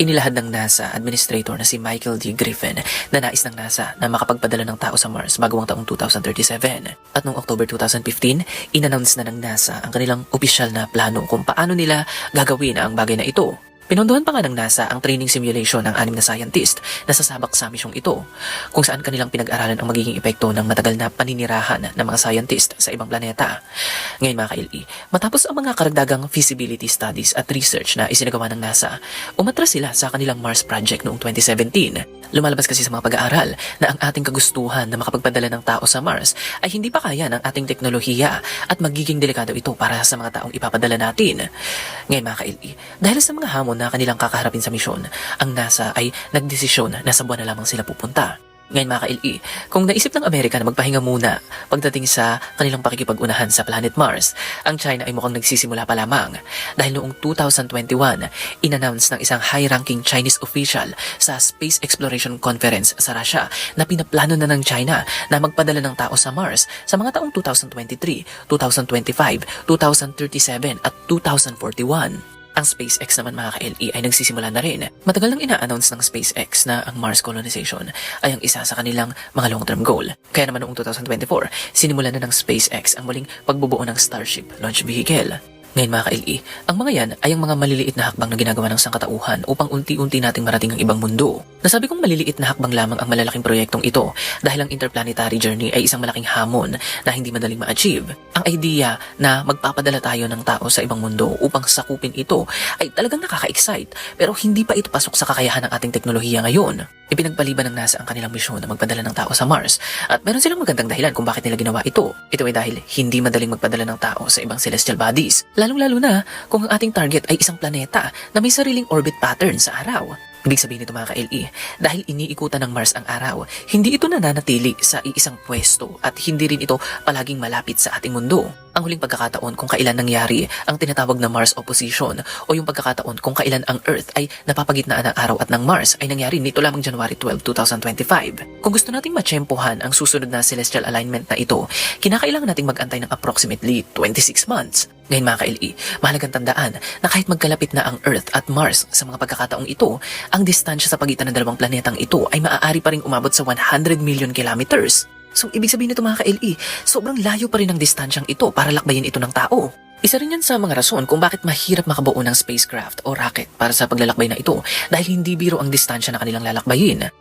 Inilahad ng NASA Administrator na si Michael D. Griffin na nais ng NASA na makapagpadala ng tao sa Mars bago ang taong 2037. At noong October 2015, inannounce na ng NASA ang kanilang opisyal na plano kung paano nila gagawin ang bagay na ito. Pinondohan pa nga ng NASA ang training simulation ng anim na scientist na sasabak sa misyong ito, kung saan kanilang pinag-aralan ang magiging epekto ng matagal na paninirahan ng mga scientist sa ibang planeta. Ngayon mga ka-LE, matapos ang mga karagdagang feasibility studies at research na isinagawa ng NASA, umatras sila sa kanilang Mars project noong 2017. Lumalabas kasi sa mga pag-aaral na ang ating kagustuhan na makapagpadala ng tao sa Mars ay hindi pa kaya ng ating teknolohiya at magiging delikado ito para sa mga taong ipapadala natin. Ngayon mga ka-LE, dahil sa mga hamon na kanilang kakaharapin sa misyon, ang NASA ay nagdesisyon na sa buwan na lamang sila pupunta. Ngayon mga ka-LE, kung naisip ng Amerika na magpahinga muna pagdating sa kanilang pakikipag-unahan sa planet Mars, ang China ay mukhang nagsisimula pa lamang. Dahil noong 2021, inannounce ng isang high-ranking Chinese official sa Space Exploration Conference sa Russia na pinaplano na ng China na magpadala ng tao sa Mars sa mga taong 2023, 2025, 2037 at 2041. Ang SpaceX naman mga ka-LE ay nagsisimula na rin. Matagal nang ina-announce ng SpaceX na ang Mars colonization ay ang isa sa kanilang mga long-term goal. Kaya naman noong 2024, sinimulan na ng SpaceX ang muling pagbubuo ng Starship launch vehicle. Ngayon mga ka-LE, ang mga yan ay ang mga maliliit na hakbang na ginagawa ng sangkatauhan upang unti-unti nating marating ang ibang mundo. Nasabi kong maliliit na hakbang lamang ang malalaking proyektong ito dahil ang interplanetary journey ay isang malaking hamon na hindi madaling ma-achieve. Ang idea na magpapadala tayo ng tao sa ibang mundo upang sakupin ito ay talagang nakaka-excite pero hindi pa ito pasok sa kakayahan ng ating teknolohiya ngayon. Ipinagpaliban ng NASA ang kanilang misyon na magpadala ng tao sa Mars at meron silang magandang dahilan kung bakit nila ginawa ito. Ito ay dahil hindi madaling magpadala ng tao sa ibang celestial bodies. Lalong-lalo na kung ang ating target ay isang planeta na may sariling orbit pattern sa araw. Ibig sabihin nito mga ka-LE, dahil iniikutan ng Mars ang araw, hindi ito nananatili sa iisang pwesto at hindi rin ito palaging malapit sa ating mundo. Ang huling pagkakataon kung kailan nangyari ang tinatawag na Mars opposition o yung pagkakataon kung kailan ang Earth ay napapagitnaan ng araw at ng Mars ay nangyari nito lamang January 12, 2025. Kung gusto nating matsyempohan ang susunod na celestial alignment na ito, kinakailangan nating magantay ng approximately 26 months. Ngayon mga ka-LE, mahalagang tandaan na kahit magkalapit na ang Earth at Mars sa mga pagkakataong ito, ang distansya sa pagitan ng dalawang planetang ito ay maaari pa rin umabot sa 100 million kilometers. So, ibig sabihin nito mga ka-LE, sobrang layo pa rin ang distansyang ito para lakbayin ito ng tao. Isa rin yan sa mga rason kung bakit mahirap makabuo ng spacecraft o rocket para sa paglalakbay na ito dahil hindi biro ang distansya na kanilang lalakbayin.